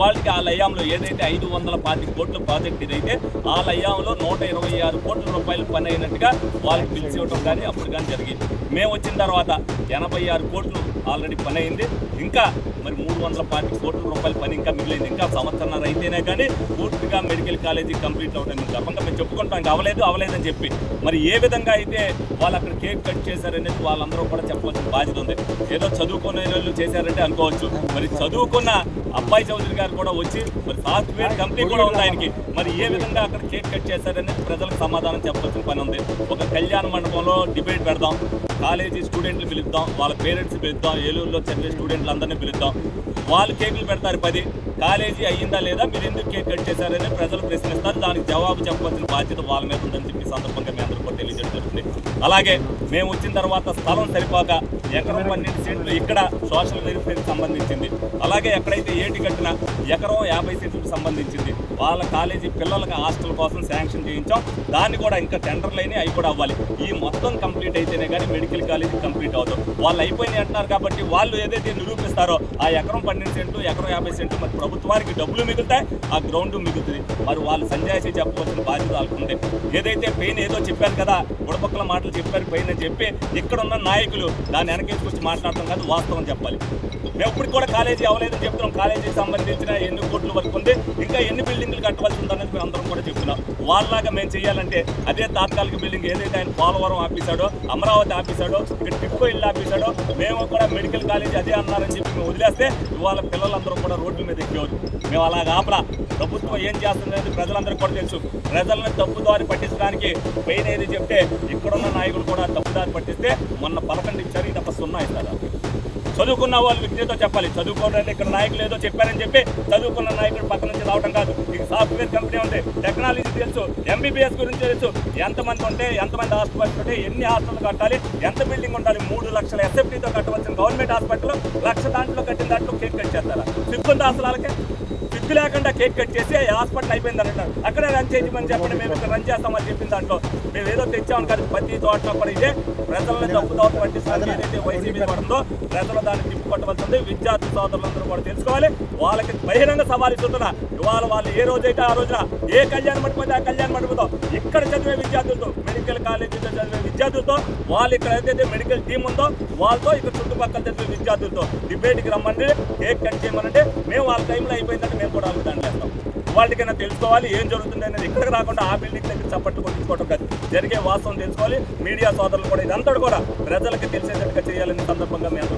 ఇవాళకి ఆ లయాంలో ఏదైతే ఐదు వందల పాతి కోట్ల ప్రాజెక్ట్ ఇదైతే ఆ లయాంలో నూట ఇరవై ఆరు కోట్ల రూపాయలు పని అయినట్టుగా వాళ్ళకి పిలిచి ఇవ్వడం కానీ అప్పుడు కానీ జరిగింది. మేము వచ్చిన తర్వాత ఎనభై ఆరు కోట్లు ఆల్రెడీ పని అయింది. ఇంకా మరి మూడు వందల పాతి కోట్ల రూపాయల పని ఇంకా మిగిలింది. ఇంకా సంవత్సరాలు అయితేనే కానీ పూర్తిగా మెడికల్ కాలేజీ కంప్లీట్ అవడం గర్వంగా మేము చెప్పుకుంటాం. ఇంకా అవలేదు అవలేదని చెప్పి. మరి ఏ విధంగా అయితే వాళ్ళు అక్కడ కేక్ కట్ చేశారనేది వాళ్ళందరూ కూడా చెప్పవలసిన బాధ్యత ఉంది. ఏదో చదువుకునే వాళ్ళు చేశారంటే అనుకోవచ్చు. మరి చదువుకున్న అబ్బాయి చౌదరి గారు కూడా వచ్చి మరి సాఫ్ట్వేర్ కంపెనీ కూడా ఉంది ఆయనకి. మరి ఏ విధంగా అక్కడ కేక్ కట్ చేశారనేది ప్రజలకు సమాధానం చెప్పాల్సిన పని ఉంది. ఒక కళ్యాణ మండపంలో డిబేట్ పెడదాం కాలేజీ స్టూడెంట్లు పిలుద్దాం వాళ్ళ పేరెంట్స్ పిలుద్దాం ఏలూరులో చదివే స్టూడెంట్లు అందరినీ పిలుద్దాం. వాళ్ళు కేకులు పెడతారు పది కాలేజీ అయ్యిందా లేదా? మీరు ఎందుకు కేక్ కట్ చేశారని ప్రజలు ప్రశ్నిస్తారు. దానికి జవాబు చెప్పవలసిన బాధ్యత వాళ్ళ మీద ఉందని చెప్పి సందర్భంగా మీ అందరూ కూడా తెలియజేయడం జరుగుతుంది. అలాగే మేము వచ్చిన తర్వాత స్థలం సరిపోక ఎకరం పన్నెండు సెంట్లు ఇక్కడ సోషల్ వెల్ఫేర్కి సంబంధించింది. అలాగే ఎక్కడైతే ఏటి కట్టిన ఎకరం యాభై సీట్లకు సంబంధించింది. వాళ్ళ కాలేజీ పిల్లలకి హాస్టల్ కోసం శాంక్షన్ చేయించాం. దాన్ని కూడా ఇంకా టెండర్లు అయినాయి అవి కూడా అవ్వాలి. ఈ మొత్తం కంప్లీట్ అయితేనే కానీ మెడికల్ కాలేజీ కంప్లీట్ అవ్వదు. వాళ్ళు అయిపోయినాయి అంటున్నారు కాబట్టి వాళ్ళు ఏదైతే నిరూపిస్తారో ఆ ఎకరం పన్నెండు సెంట్లు ఎకరం యాభై సెంట్లు మరి ప్రభుత్వానికి డబ్బులు మిగులుతాయి ఆ గ్రౌండ్ మిగులుతుంది. మరి వాళ్ళు సంజాయిషి చెప్పవలసిన బాధ్యత వాళ్ళకు ఉంది ఏదైతే పెయిన్ ఏదో చెప్పారు కదా బుడపక్కల మాటలు చెప్పారు పెయిన్ అని చెప్పి ఇక్కడ ఉన్న నాయకులు దాన్ని వెనకేసుకొచ్చి మాట్లాడటం కాదు వాస్తవం చెప్పాలి. మేము ఇప్పుడు కూడా కాలేజీ అవ్వలేదని చెప్తున్నాం. కాలేజీకి సంబంధించిన ఎన్ని కోట్ల వరకు ఉంది ఇంకా ఎన్ని బిల్డింగ్లు కట్టవలసి ఉందనేది మేము అందరం కూడా చెప్తున్నాం. వాళ్ళలాగా మేము చేయాలంటే అదే తాత్కాలిక బిల్డింగ్ ఏదైతే ఆయన పోలవరం ఆపేశాడో అమరావతి ఆపేశాడో ఇక్కడ టిక్కో ఇల్లు ఆపేశాడో మేము కూడా మెడికల్ కాలేజీ అదే అన్నారని చెప్పి మేము వదిలేస్తే ఇవాళ పిల్లలందరూ కూడా రోడ్ల మీద ఎక్కేవారు మేము అలా ఆపలా. ప్రభుత్వం ఏం చేస్తుందనేది ప్రజలందరికీ కూడా తెలుసు. ప్రజలను తప్పుదారి పట్టించడానికి మెయిన్ ఏది చెప్తే ఇక్కడున్న నాయకులు కూడా తప్పుదారి పట్టిస్తే మొన్న పలకండి ఇచ్చారు ఇది తప్ప సున్నా ఇస్తారు? చదువుకున్న వాళ్ళు విద్యతో చెప్పాలి. చదువుకోవడానికి ఇక్కడ నాయకులు ఏదో చెప్పారని చెప్పి చదువుకున్న నాయకుడు పక్క నుంచి రావడం కాదు. ఇది సాఫ్ట్వేర్ కంపెనీ ఉంది. టెక్నాలజీ ఎంబీబీఎస్ గురించి తెలుసు. ఎంతమంది ఉంటే ఎంతమంది హాస్పిటల్ ఉంటే ఎన్ని హాస్పిటల్ కట్టాలి ఎంత బిల్డింగ్ ఉండాలి మూడు లక్షల ఎస్ఎఫ్టీతో కట్టవలసిన గవర్నమెంట్ హాస్పిటల్ లక్ష దాంట్లో కట్టిన దాంట్లో కేక్ కట్ చేస్తారా? అసలు వాళ్ళకి? సిగ్గు లేకుండా కేక్ కట్ చేసి ఆ హాస్పిటల్ అయిపోయింది అంటారు అక్కడే రన్ చేయమని చెప్పండి మేము ఇక్కడ రన్ చేస్తామని చెప్పిన దాంట్లో. మేము ఏదో తెచ్చామని కాదు ప్రతి తోటలో కూడా ఇదే. ప్రజలను పట్టిస్తారు ఏదైతే వైసీపీ పడుతుందో ప్రజలు దాన్ని తిప్పుకొట్టవలసింది విద్యార్థి సోదరులందరూ కూడా తెలుసుకోవాలి. వాళ్ళకి బహిరంగ సవాల్ ఇస్తున్నా. ఇవాళ వాళ్ళు ఏ రోజైతే ఆ రోజున ఏ కళ్యాణ మండపం ఆ కళ్యాణ మెడికల్ కాలేజీలో చదివే విద్యార్థులతో వాళ్ళు ఇక్కడ ఏదైతే మెడికల్ టీం ఉందో వాళ్ళతో ఇక్కడ చుట్టుపక్కల చదివే విద్యార్థులతో డిబేట్కి రమ్మండి కేక్ కట్ చేయమనంటే మేము వాళ్ళ టైంలో అయిపోయిందంటే మేము కూడా వాళ్ళకి చేస్తాం వాళ్ళకైనా తెలుసుకోవాలి ఏం జరుగుతుంది అనేది ఇక్కడికి రాకుండా ఆ బిల్డింగ్ దగ్గర చప్పట్లు కొట్టించుకోవడం కాదు. జరిగే వాస్తవం తెలుసుకోవాలి మీడియా సోదరులు కూడా ఇదంతా కూడా ప్రజలకు తెలిసేటట్టుగా చేయాలనే సందర్భంగా మేము